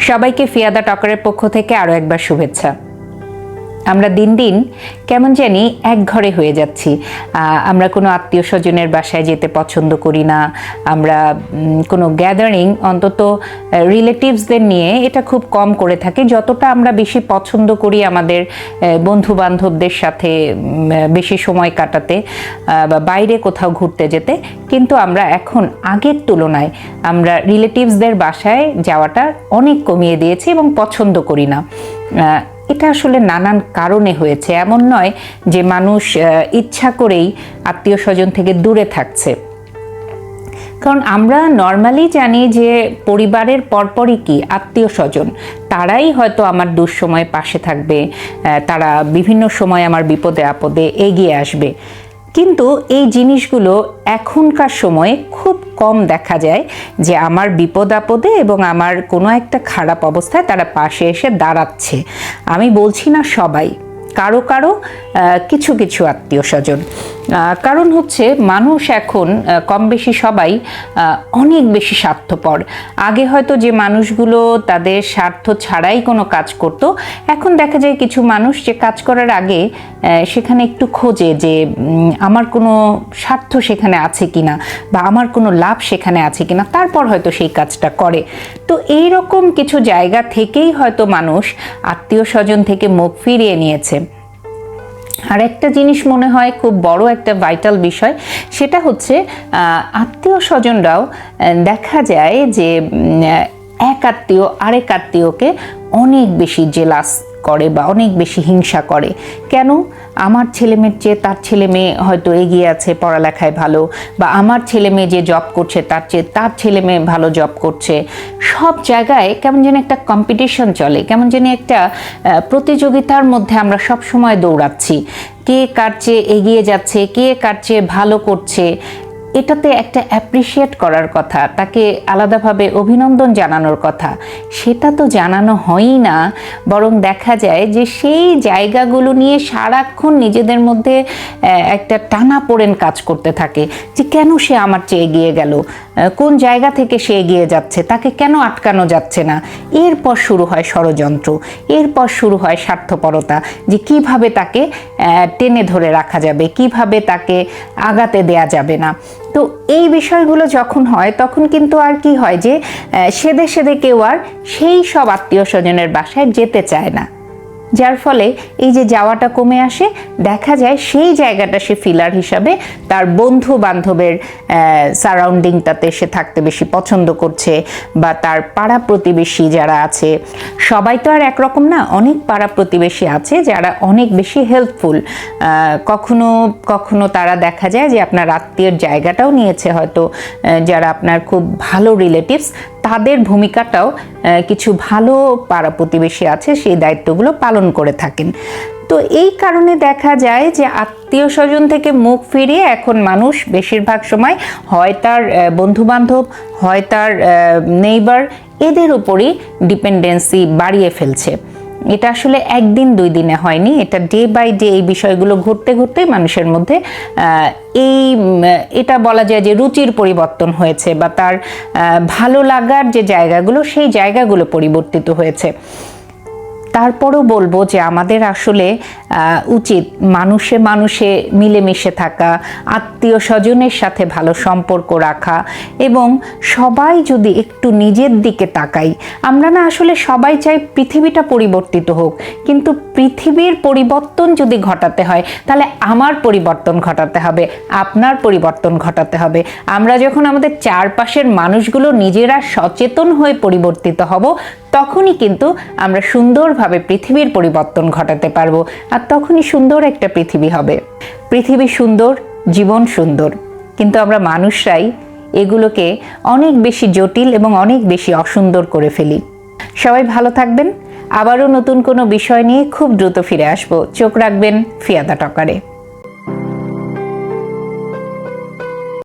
সবাইকে ফিয়াদা টকারের পক্ষ থেকে আরও একবার শুভেচ্ছা। আমরা দিন দিন কেমন জানি এক ঘরে হয়ে যাচ্ছি। আমরা কোনো আত্মীয় স্বজনের বাসায় যেতে পছন্দ করি না। আমরা কোনো গ্যাদারিং অন্তত রিলেটিভসদের নিয়ে এটা খুব কম করে থাকি। যতটা আমরা বেশি পছন্দ করি আমাদের বন্ধু বান্ধবদের সাথে বেশি সময় কাটাতে বা বাইরে কোথাও ঘুরতে যেতে। কিন্তু আমরা এখন আগের তুলনায় আমরা রিলেটিভসদের বাসায় যাওয়াটা অনেক কমিয়ে দিয়েছি এবং পছন্দ করি না। এটা আসলে নানান কারণে হয়েছে। এমন নয় যে মানুষ ইচ্ছা করেই আত্মীয় স্বজন থেকে দূরে থাকছে। কারণ আমরা নর্মালি জানি যে পরিবারের পরপরই কি? আত্মীয় স্বজন তারাই হয়তো আমার দুঃসময়ে পাশে থাকবে তারা বিভিন্ন সময় আমার বিপদে আপদে এগিয়ে আসবে। কিন্তু এই জিনিসগুলো এখনকার সময়ে খুব কম দেখা যায় যে আমার বিপদ আপদে এবং আমার কোনো একটা খারাপ অবস্থায় তারা পাশে এসে দাঁড়াচ্ছে। আমি বলছি না সবাই, কারও কারও কিছু কিছু আত্মীয় স্বজন। কারণ হচ্ছে মানুষ এখন কম বেশি সবাই অনেক বেশি স্বার্থপর। আগে হয়তো যে মানুষগুলো তাদের স্বার্থ ছাড়াই কোনো কাজ করত, এখন দেখা যায় কিছু মানুষ যে কাজ করার আগে সেখানে একটু খোঁজে যে আমার কোনো স্বার্থ সেখানে আছে কিনা বা আমার কোনো লাভ সেখানে আছে কি না তারপর হয়তো সেই কাজটা করে। তো এই রকম কিছু জায়গা থেকেই হয়তো মানুষ আত্মীয় স্বজন থেকে মুখ ফিরিয়ে নিয়েছে। আর একটা জিনিস মনে হয় খুব বড় একটা ভাইটাল বিষয়, সেটা হচ্ছে আত্মীয় স্বজনরাও দেখা যায় যে এক আত্মীয় আরেক আত্মীয়কে অনেক বেশি জেলাস করে বা অনেক বেশি হিংসা করে। কেন? আমার ছেলে মেয়ের চেয়ে তার ছেলে মেয়ে হয়তো এগিয়ে আছে, পড়ালেখায় ভালো, বা আমার ছেলে মেয়ে যে জব করছে, তার চেয়ে তার ছেলে মেয়ে ভালো জব করছে। সব জায়গায় কেমন যেন একটা কম্পিটিশন চলে, কেমন যেন একটা প্রতিযোগিতার মধ্যে আমরা সব সময় দৌড়াচ্ছি। কে কার চেয়ে এগিয়ে যাচ্ছে, কে কার চেয়ে ভালো করছে এটাতে একটা অ্যাপ্রিসিয়েট করার কথা, তাকে আলাদাভাবে অভিনন্দন জানানোর কথা। সেটা তো জানানো হয়ই না, বরং দেখা যায় যে সেই জায়গাগুলো নিয়ে সারাক্ষণ নিজেদের মধ্যে একটা টানা পোড়েন কাজ করতে থাকে, যে কেন সে আমার চেয়ে এগিয়ে গেল? কোন জায়গা থেকে সে এগিয়ে যাচ্ছে? তাকে কেন আটকানো যাচ্ছে না? এরপর শুরু হয় ষড়যন্ত্র, এরপর শুরু হয় স্বার্থপরতা, যে কীভাবে তাকে টেনে ধরে রাখা যাবে, কীভাবে তাকে আগাতে দেয়া যাবে না। তো এই বিষয়গুলো যখন হয়, তখন কিন্তু আর কি হয় যে সেদে সেদে কেউ আর সেই সব আত্মীয় স্বজনের বাসায় যেতে চায় না। যার ফলে এই যে যাওয়াটা কমে আসে, দেখা যায় সেই জায়গাটা সে ফিলার হিসাবে তার বন্ধু বান্ধবের সারাউন্ডিংটাতে সে থাকতে বেশি পছন্দ করছে বা তার পাড়া প্রতিবেশী যারা আছে। সবাই তো আর একরকম না, অনেক পাড়া প্রতিবেশী আছে যারা অনেক বেশি হেল্পফুল কখনো কখনো তারা দেখা যায় যে আপনার আত্মীয়ের জায়গাটাও নিয়েছে হয়তো যারা আপনার খুব ভালো রিলেটিভস তাদের ভূমিকাটাও কিছু ভালো পাড়া প্রতিবেশী আছে, সেই দায়িত্বগুলো পালন করে থাকেন। তো এই কারণে দেখা যায় যে আত্মীয় স্বজন থেকে মুখ ফিরিয়ে এখন মানুষ বেশিরভাগ সময় হয় তার বন্ধুবান্ধব, হয় তার নেইবার এদের উপরই ডিপেন্ডেন্সি বাড়িয়ে ফেলছে। এটা আসলে একদিন, দুই দিনে হয়নি। এটা ডে বাই ডে এই বিষয়গুলো ঘুরতে ঘুরতেই মানুষের মধ্যে এই এটা বলা যায় যে রুচির পরিবর্তন হয়েছে বা তার ভালো লাগার যে জায়গাগুলো, সেই জায়গাগুলো পরিবর্তিত হয়েছে। তারপরও বলব যে আমাদের আসলে উচিত মানুষে মানুষে মিলেমিশে থাকা, আত্মীয় স্বজনের সাথে ভালো সম্পর্ক রাখা এবং সবাই যদি একটু নিজের দিকে তাকাই, আমরা না আসলে সবাই চাই পৃথিবীটা পরিবর্তিত হোক, কিন্তু পৃথিবীর পরিবর্তন যদি ঘটাতে হয়, তাহলে আমার পরিবর্তন ঘটাতে হবে, আপনার পরিবর্তন ঘটাতে হবে। আমরা যখন আমাদের চারপাশের মানুষগুলো নিজেরা সচেতন হয়ে পরিবর্তিত হব, তখনই কিন্তু আমরা সুন্দরভাবে পৃথিবীর পরিবর্তন ঘটাতে পারব আর তখনই সুন্দর একটা পৃথিবী হবে। পৃথিবী সুন্দর, জীবন সুন্দর। কিন্তু আমরা মানুষরাই এগুলোকে অনেক বেশি জটিল এবং অনেক বেশি অসুন্দর করে ফেলি। সবাই ভালো থাকবেন। আবারও নতুন কোনো বিষয় নিয়ে খুব দ্রুত ফিরে আসব। চোখ রাখবেন ফিয়াদা টকারে